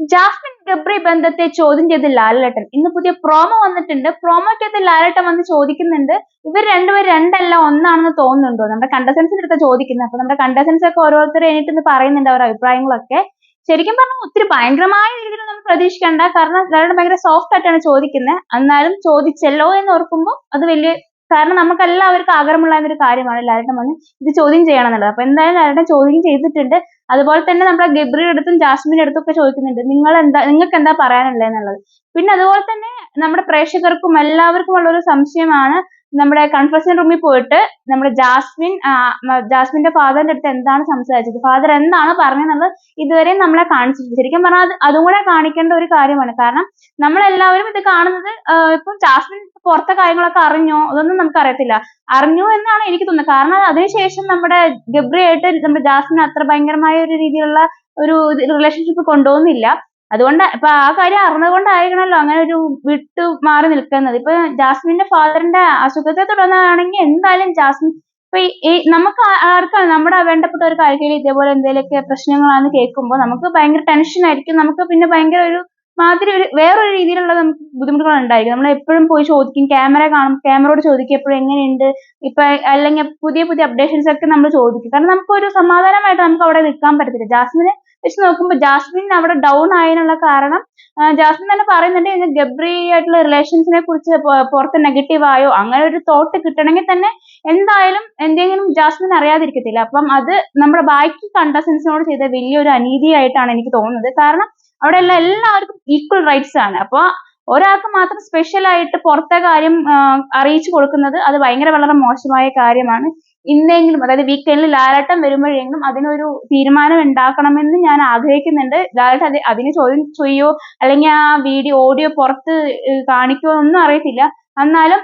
Jasmine Gabri ബന്ധത്തെ ചോദ്യം ചെയ്ത് ലാലേട്ടൻ. ഇന്ന് പുതിയ പ്രോമോ വന്നിട്ടുണ്ട്. പ്രോമോക്കകത്ത് ലാലേട്ടൻ വന്ന് ചോദിക്കുന്നുണ്ട് ഇവർ രണ്ടുപേരും രണ്ടല്ല ഒന്നാണെന്ന് തോന്നുന്നുണ്ടോ? നമ്മുടെ കണ്ടസൻസിന്റെ അടുത്ത് ചോദിക്കുന്നത് അപ്പൊ നമ്മുടെ കണ്ടസൻസ് ഒക്കെ ഓരോരുത്തർ എണീറ്റ് പറയുന്നുണ്ട് അവർ അഭിപ്രായങ്ങളൊക്കെ. ശരിക്കും പറഞ്ഞാൽ ഒത്തിരി ഭയങ്കരമായ രീതിയിൽ നമ്മൾ പ്രതീക്ഷിക്കേണ്ട. കാരണം ലാലേട്ടൻ ഭയങ്കര സോഫ്റ്റ് ആയിട്ടാണ് ചോദിക്കുന്നത് എന്നാലും ചോദിച്ചല്ലോ എന്ന് ഓർക്കുമ്പോൾ അത് വലിയ കാരണം നമുക്ക് എല്ലാവർക്കും ആഗ്രഹമുള്ള ഒരു കാര്യമാണ് ലാലേട്ടൻ വന്ന് ഇത് ചോദ്യം ചെയ്യണം എന്നുള്ളത്. അപ്പൊ എന്തായാലും ലാലേട്ടൻ ചോദ്യം ചെയ്തിട്ടുണ്ട്. അതുപോലെ തന്നെ നമ്മുടെ ഗബ്രിയുടെ അടുത്തും ജാസ്മിന്റെ അടുത്തും ഒക്കെ ചോദിക്കുന്നുണ്ട് നിങ്ങൾ എന്താ നിങ്ങൾക്ക് എന്താ പറയാനുള്ളത് എന്നുള്ളത് പിന്നെ അതുപോലെ തന്നെ നമ്മുടെ പ്രേക്ഷകർക്കും എല്ലാവർക്കും ഉള്ള ഒരു സംശയമാണ് നമ്മുടെ കൺഫെഷൻ റൂമിൽ പോയിട്ട് നമ്മുടെ ജാസ്മിൻ ജാസ്മിന്റെ ഫാദറിന്റെ അടുത്ത് എന്താണ് സംസാരിച്ചത്? ഫാദർ എന്താണ് പറഞ്ഞതെന്നുള്ളത് ഇതുവരെ നമ്മളെ കാണിച്ചിട്ടില്ല. ശരിക്കും പറഞ്ഞാൽ അത് അതും കൂടെ കാണിക്കേണ്ട ഒരു കാര്യമാണ്. കാരണം നമ്മളെല്ലാവരും ഇത് കാണുന്നത് ഇപ്പം ജാസ്മിൻ പുറത്തെ കാര്യങ്ങളൊക്കെ അറിഞ്ഞോ? അതൊന്നും നമുക്ക് അറിയത്തില്ല അറിഞ്ഞു എന്നാണ് എനിക്ക് തോന്നുന്നത്. കാരണം അതിനുശേഷം നമ്മുടെ ഗബ്രിയായിട്ട് നമ്മുടെ ജാസ്മിൻ അത്ര ഭയങ്കരമായ ഒരു രീതിയിലുള്ള ഒരു റിലേഷൻഷിപ്പ് കൊണ്ടുപോകുന്നില്ല. അതുകൊണ്ട് ഇപ്പൊ ആ കാര്യം അറിഞ്ഞതുകൊണ്ടായിരിക്കണല്ലോ അങ്ങനെ ഒരു വിട്ടു മാറി നിൽക്കുന്നത്. ഇപ്പൊ ജാസ്മിന്റെ ഫാദറിന്റെ അസുഖത്തെ തുടർന്നാണെങ്കിൽ എന്തായാലും ജാസ്മിൻ ഇപ്പൊ ഈ നമുക്ക് ആർക്കാണ് നമ്മുടെ വേണ്ടപ്പെട്ട ഒരു കാര്യത്തിൽ ഇതേപോലെ എന്തെങ്കിലുമൊക്കെ പ്രശ്നങ്ങളാന്ന് കേൾക്കുമ്പോൾ നമുക്ക് ഭയങ്കര ടെൻഷൻ ആയിരിക്കും. നമുക്ക് പിന്നെ ഭയങ്കര ഒരു മാതിരി ഒരു വേറൊരു രീതിയിലുള്ള നമുക്ക് ബുദ്ധിമുട്ടുകൾ ഉണ്ടായിരിക്കും നമ്മൾ എപ്പോഴും പോയി ചോദിക്കും ക്യാമറ കാണും ക്യാമറയോട് ചോദിക്കും എപ്പോഴും എങ്ങനെയുണ്ട്? ഇപ്പൊ അല്ലെങ്കിൽ പുതിയ പുതിയ അപ്ഡേഷൻസ് ഒക്കെ നമ്മൾ ചോദിക്കും. കാരണം നമുക്ക് ഒരു സമാധാനമായിട്ട് നമുക്ക് അവിടെ നിൽക്കാൻ പറ്റത്തില്ല. ജാസ്മിനെ വെച്ച് നോക്കുമ്പോൾ ജാസ്മിൻ അവിടെ ഡൗൺ ആയതിനുള്ള കാരണം ജാസ്മിൻ തന്നെ പറയുന്നുണ്ട് ഗബ്രി ആയിട്ടുള്ള റിലേഷൻസിനെ കുറിച്ച് പുറത്ത് നെഗറ്റീവ് ആയോ അങ്ങനെ ഒരു തോട്ട് കിട്ടണമെങ്കിൽ തന്നെ എന്തായാലും എന്തെങ്കിലും ജാസ്മിൻ അറിയാതിരിക്കത്തില്ല. അപ്പം അത് നമ്മുടെ ബാക്കി കണ്ടസ്റ്റൻസിനോട് ചെയ്ത വലിയൊരു അനീതിയായിട്ടാണ് എനിക്ക് തോന്നുന്നത്. കാരണം അവിടെയുള്ള എല്ലാവർക്കും ഈക്വൽ റൈറ്റ്സ് ആണ്. അപ്പോൾ ഒരാൾക്ക് മാത്രം സ്പെഷ്യൽ ആയിട്ട് പുറത്തെ കാര്യം അറിയിച്ചു കൊടുക്കുന്നത് അത് ഭയങ്കര വളരെ മോശമായ കാര്യമാണ്. ഇന്നെങ്കിലും അതായത് വീക്കെൻഡിൽ ലാലട്ടം വരുമ്പോഴെങ്കിലും അതിനൊരു തീരുമാനം ഉണ്ടാക്കണമെന്ന് ഞാൻ ആഗ്രഹിക്കുന്നുണ്ട്. ലാലട്ട അത് അതിന് ചോദ്യം ചെയ്യോ? അല്ലെങ്കിൽ ആ വീഡിയോ ഓഡിയോ പുറത്ത് കാണിക്കുമോ ഒന്നും അറിയത്തില്ല. എന്നാലും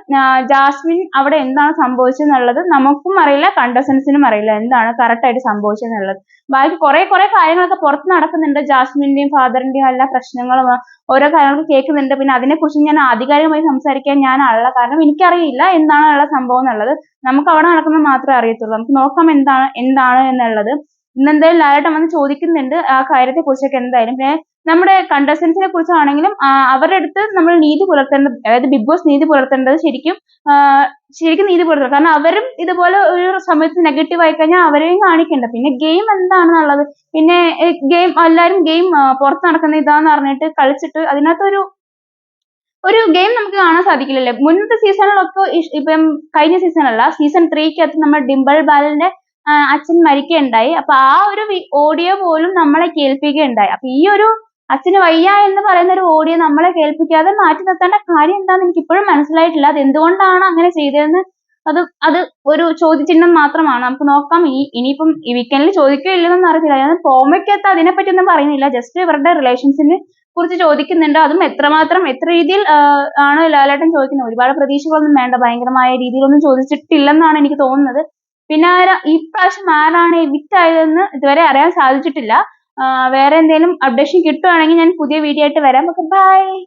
ജാസ്മിൻ അവിടെ എന്താണ് സംഭവിച്ചെന്നുള്ളത് നമുക്കും അറിയില്ല കണ്ടസ്റ്റൻസിനും അറിയില്ല എന്താണ് കറക്റ്റ് ആയിട്ട് സംഭവിച്ചതെന്നുള്ളത് ബാക്കി കുറെ കുറെ കാര്യങ്ങളൊക്കെ പുറത്ത് നടക്കുന്നുണ്ട്. ജാസ്മിന്റെയും ഫാദറിന്റെയും എല്ലാ പ്രശ്നങ്ങളും ഓരോ കാര്യങ്ങളൊക്കെ കേൾക്കുന്നുണ്ട്. പിന്നെ അതിനെക്കുറിച്ച് ഞാൻ ആധികാരികമായി സംസാരിക്കാൻ ഞാൻ ആളല്ല. കാരണം എനിക്കറിയില്ല എന്താണ് ഉള്ള സംഭവം എന്നുള്ളത്. നമുക്ക് അവിടെ നടക്കുന്നത് മാത്രമേ അറിയത്തുള്ളൂ. നമുക്ക് നോക്കാം എന്താണ് എന്താണ് എന്നുള്ളത്. ഇന്നെന്തായാലും ലാലേട്ടൻ വന്ന് ചോദിക്കുന്നുണ്ട് ആ കാര്യത്തെ കുറിച്ചൊക്കെ എന്തായാലും. പിന്നെ നമ്മുടെ കണ്ടസ്റ്റൻസിനെ കുറിച്ചാണെങ്കിലും അവരുടെ അടുത്ത് നമ്മൾ നീതി പുലർത്തേണ്ടത് അതായത് ബിഗ് ബോസ് നീതി പുലർത്തേണ്ടത് ശരിക്കും ശരിക്കും നീതി പുലർത്തണം കാരണം അവരും ഇതുപോലെ ഒരു സമയത്ത് നെഗറ്റീവ് ആയി കഴിഞ്ഞാൽ അവരെയും കാണിക്കണ്ട. പിന്നെ ഗെയിം എന്താണെന്നുള്ളത്? പിന്നെ ഗെയിം എല്ലാവരും ഗെയിം പുറത്ത് നടക്കുന്ന ഇതാന്ന് പറഞ്ഞിട്ട് കളിച്ചിട്ട് അതിനകത്തൊരു ഒരു ഗെയിം നമുക്ക് കാണാൻ സാധിക്കില്ലല്ലേ? മുന്നത്തെ സീസണിലൊക്കെ ഇപ്പം കഴിഞ്ഞ സീസണല്ല സീസൺ ത്രീക്കകത്ത് നമ്മൾ ഡിംബിൾ ബാലിന്റെ അച്ഛൻ മരിക്കുകയുണ്ടായി. അപ്പൊ ആ ഒരു ഓഡിയോ പോലും നമ്മളെ കേൾപ്പിക്കുകയുണ്ടായി. അപ്പൊ ഈ ഒരു അച്ഛന് വയ്യ എന്ന് പറയുന്ന ഒരു ഓഡിയോ നമ്മളെ കേൾപ്പിക്കാതെ മാറ്റി നിർത്തേണ്ട കാര്യം എന്താണെന്ന് എനിക്ക് ഇപ്പോഴും മനസ്സിലായിട്ടില്ല. അത് എന്തുകൊണ്ടാണ് അങ്ങനെ ചെയ്തതെന്ന് അത് അത് ഒരു ചോദ്യചിഹ്നം മാത്രമാണ്. നമുക്ക് നോക്കാം. ഈ ഇനിയിപ്പം ഈ വീക്കെൻഡിൽ ചോദിക്കുകയോ ഇല്ലെന്നൊന്നും അറിയത്തില്ല. ഞാൻ പ്രോമോയ്ക്കകത്ത് അതിനെപ്പറ്റി ഒന്നും പറയുന്നില്ല. ജസ്റ്റ് ഇവരുടെ റിലേഷൻസിനെ കുറിച്ച് ചോദിക്കുന്നുണ്ട്. അതും എത്രമാത്രം എത്ര രീതിയിൽ ആണ് ലാലേട്ടൻ ചോദിക്കുന്നത്? ഒരുപാട് പ്രതീക്ഷകളൊന്നും വേണ്ട. ഭയങ്കരമായ രീതിയിലൊന്നും ചോദിച്ചിട്ടില്ലെന്നാണ് എനിക്ക് തോന്നുന്നത്. പിന്നെ ആരാ ഈ പ്രാവശ്യം ആരാണ് എവിക്റ്റ് ആയതെന്ന് ഇതുവരെ അറിയാൻ സാധിച്ചിട്ടില്ല. വേറെ എന്തെങ്കിലും അപ്ഡേഷൻ കിട്ടുവാണെങ്കിൽ ഞാൻ പുതിയ വീഡിയോ ആയിട്ട് വരാം. Okay bye